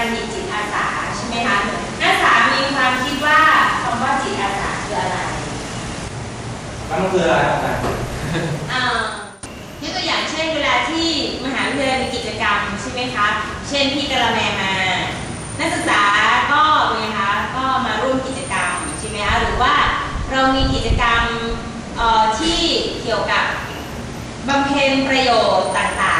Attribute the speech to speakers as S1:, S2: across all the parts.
S1: บัณฑิตจิตอาสาใช่ไหมคะนักศึกษามีความคิดว่าคำว่าจิตอาสาคืออะไร
S2: มันคืออะไรครับอาจารย์
S1: อ่ายกตัวอย่างเช่นเวลาที่มหาวิทยาลัยมีกิจกรรมใช่ไหมคะ เช่นที่กระแมมา นักศึกษาก็เป็นไงคะ ก็มาร่วมกิจกรรมใช่ไหมคะ หรือว่าเรามีกิจกรรมเอ่อที่เกี่ยวกับบำเพ็ญประโยชน์ต่าง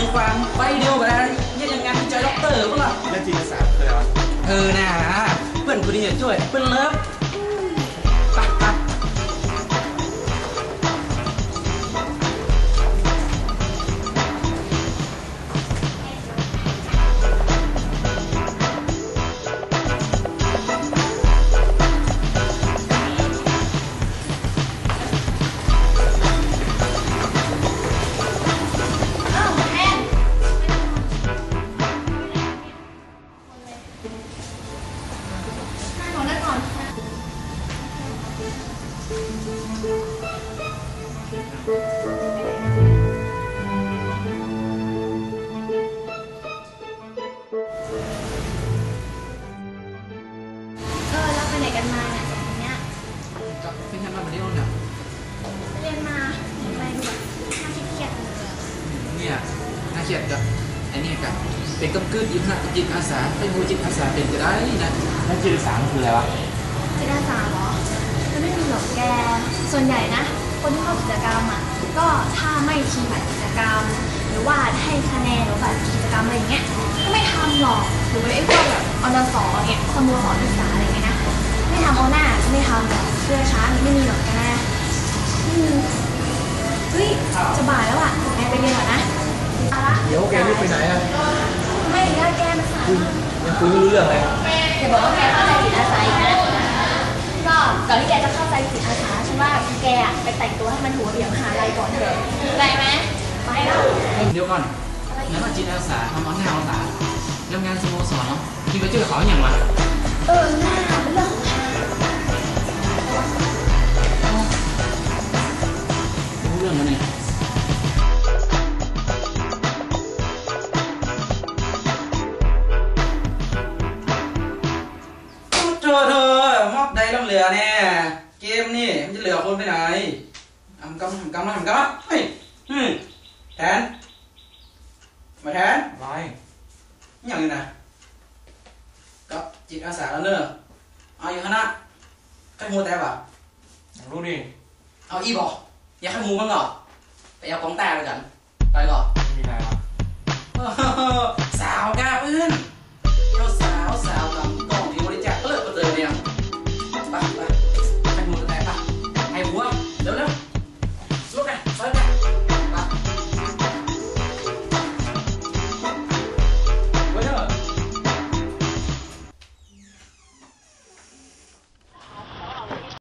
S2: เรียน
S1: ความไปเดียวกันนะเนี่ยยังงานวิจัยด็อกเต
S3: อร์ปะล่ะ
S2: แล้วจิตอาสาคืออะไรวะ
S3: เออน่ะเพื่อนกูดีจะช่วยเพื่อนเลิฟ
S4: เออแล้วไปไหนกันมาเนี่ยสองคนเนี้ย
S3: กับเป็นยังไงมาเดียวเนี่ย
S4: ไปเรียนมาทำไมดูแบบน่าเครียดๆจังเลยอะ
S3: เนี่ยน่าเกลียดกับไอ้นี่กับเป็นกำกืดยิบนะจิตอาสาไปดูจิตอาสาเป็นจะได้นะ
S2: แล้วจิตอาสาคืออะไรวะ
S4: จิตอาสาเหรอมันไม่มีหรอกแกส่วนใหญ่นะ คนที่เข้ากิจกรรมอะก็ถ้าไม่ทีบัตรกิจกรรม หรือว่าให้คะแนนหรือบัตรกิจกรรมอะไรอย่างเงี้ยก็ไม่ทำหรอกหรือว่าไอ้พวกแบบอนสเนี่ยสโมสรศึกษาอะไรอย่างเงี้ยนะไม่ทำเอาหน้าก็ไม่ทำหรอกเชื่อช้ามันไม่มีหรอกแกอืมเฮ้ยจะบ่ายแล้วอะแกไปเรียนก่อนนะ เอาละ
S2: เดี๋ยวแกรีบไปไหนอะ
S4: ไม่ได้แกมันสาย
S2: ยังคุยไม่รู้เรื่องเลย
S4: อย่าบอกว่าแกเข้าใจจิตอาสาอีกนะก็ก่อนที่แกจะเข้าใจจิตอาสาฉันว่าแกอะไปแต่งตัวให้มันถูกระเบียบมหาลัยก่อนเถอะได้ไหมไปแล้ว
S3: เดี๋ยวก่อนแล้วมาจิตอาสาทำเอาหน้าเอาตาแล้วงานสโมสรเนาะคิดไปเจอเขาอย่างวะ
S4: เออหน้าเป็นเรื่องของฉัน
S3: รู้เรื่องแล้วเนี่ย มอบใดลำเหลือแน่ เกมนี่มันจะเหลือคนไปไหนทำกำทำกำมาทำกำมาเฮ้ยแทน มาแทน
S2: อะไร
S3: อย่างนี้นะกับจิตอาสาแล้วเนอะเอาอยู่คณะใครมูแต่ปะ
S2: อยากรู้ดิ
S3: เอาอีบอกอยากให้มูบ้างเหรอไปเอากองแต่แล้วกันไปก่อน